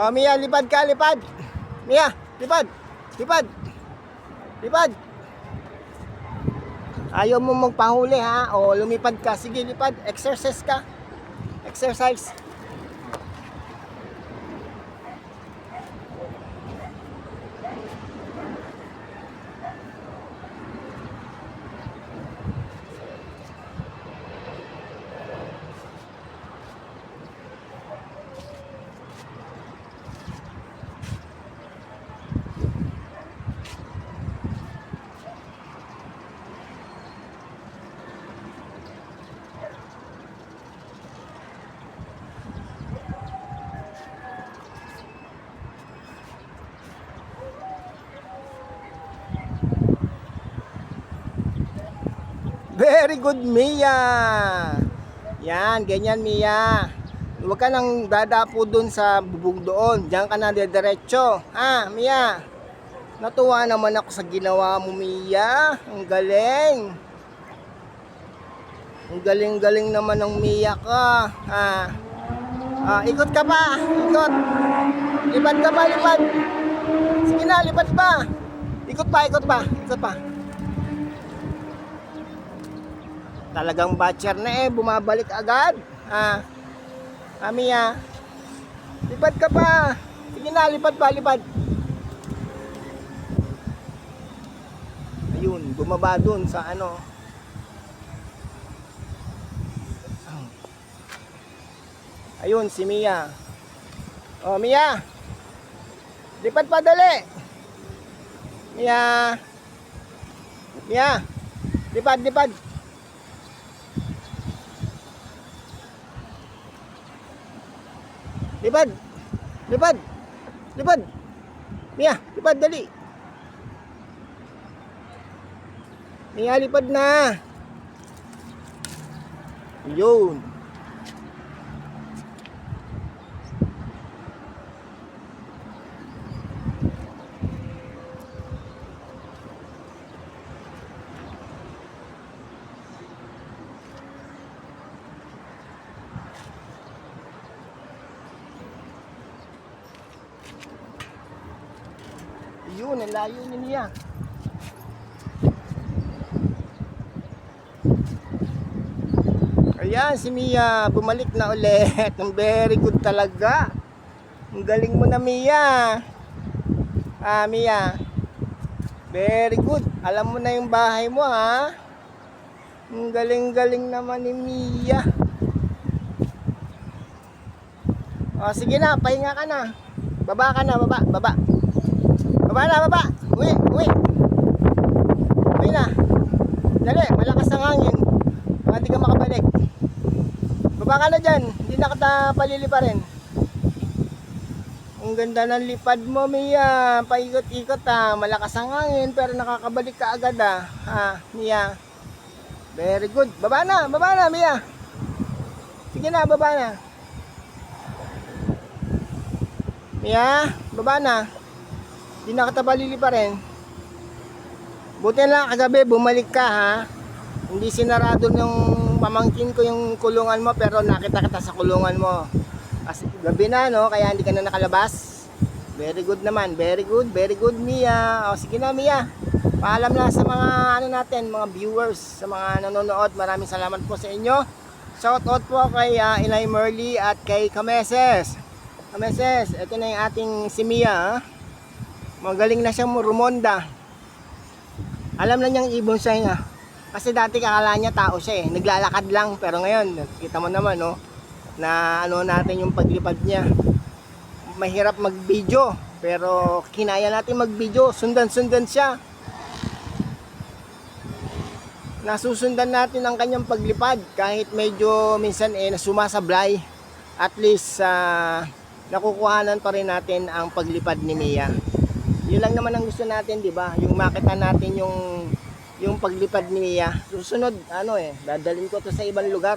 Oh, Mia, lipad ka, lipad. Mia, lipad. Lipad. Lipad. Ayaw mo magpahuli ha. O lumipad ka. Sige, lipad. Exercise ka. Exercise. Very good, Mia. Yan, ganyan, Mia. Huwag ka nang dadapo dun sa bubog doon. Diyan ka na diretso. Ha, Mia? Natuwa naman ako sa ginawa mo, Mia. Ang galing. Ang galing-galing naman ng Mia ka. Ha? Ah, ikot ka pa. Ikot. Lipad ka pa, lipad. Sige na, lipad pa. Ikot pa, ikot pa. Ikot pa. Talagang batcher na eh, bumabalik agad. Ah. Amiya. Lipad ka pa. Sige na, lipad pa, lipad. Ayun, bumaba dun sa ano. Ayun, si Mia. Oh, Mia. Lipad pa dali. Mia. Mia. Lipad, lipad. Lipad! Lipad! Lipad! Mia, lipad dali! Mia, lipad na! Yun! Yun, ang layo ni niya. Ayan, si Mia, bumalik na ulit. Ang very good talaga. Ang galing mo na, Mia. Ah, Mia. Very good. Alam mo na yung bahay mo, ha? Ang galing-galing naman ni Mia. O, sige na, pahinga ka na. Baba ka na, baba. Baba na, baba. Uwi, uwi. Uwi na. Dali, malakas ang hangin. Baka di ka makabalik. Baba ka na dyan. Hindi na kita palilipa rin. Ang ganda ng lipad mo, Mia. Paikot-ikot ha. Malakas ang hangin pero nakakabalik ka agad ha. Ha, Mia. Very good. Baba na, baba na, Mia. Sige na, baba na. Mia, baba na. Hindi na kita palilipa rin. Buti lang kagabi bumalik ka ha. Hindi sinarado ng pamangkin ko yung kulungan mo pero nakita kita sa kulungan mo. Kasi gabi na no, kaya hindi ka na nakalabas. Very good naman, very good, very good Mia. O sige na Mia. Paalam na sa mga ano natin, mga viewers, sa mga nanonood. Maraming salamat po sa inyo. Shout out po kay uh, Eli Merly at kay Kameses. Kameses, ito na yung ating si Mia. ha? Magaling na siyang rumonda. Alam na niyang ibon siya nga. Kasi dati kakala niya tao siya eh. Naglalakad lang. Pero ngayon, kita mo naman no, na ano natin yung paglipad niya. Mahirap mag-video. Pero kinaya natin mag-video. Sundan-sundan siya. Nasusundan natin ang kanyang paglipad. Kahit medyo minsan eh nasumasablay. At least ah, nakukuhanan pa rin natin ang paglipad ni Mia yun lang naman ang gusto natin, di ba? Yung makita natin yung yung paglipad ni Mia. Susunod, ano eh, dadalhin ko to sa ibang lugar.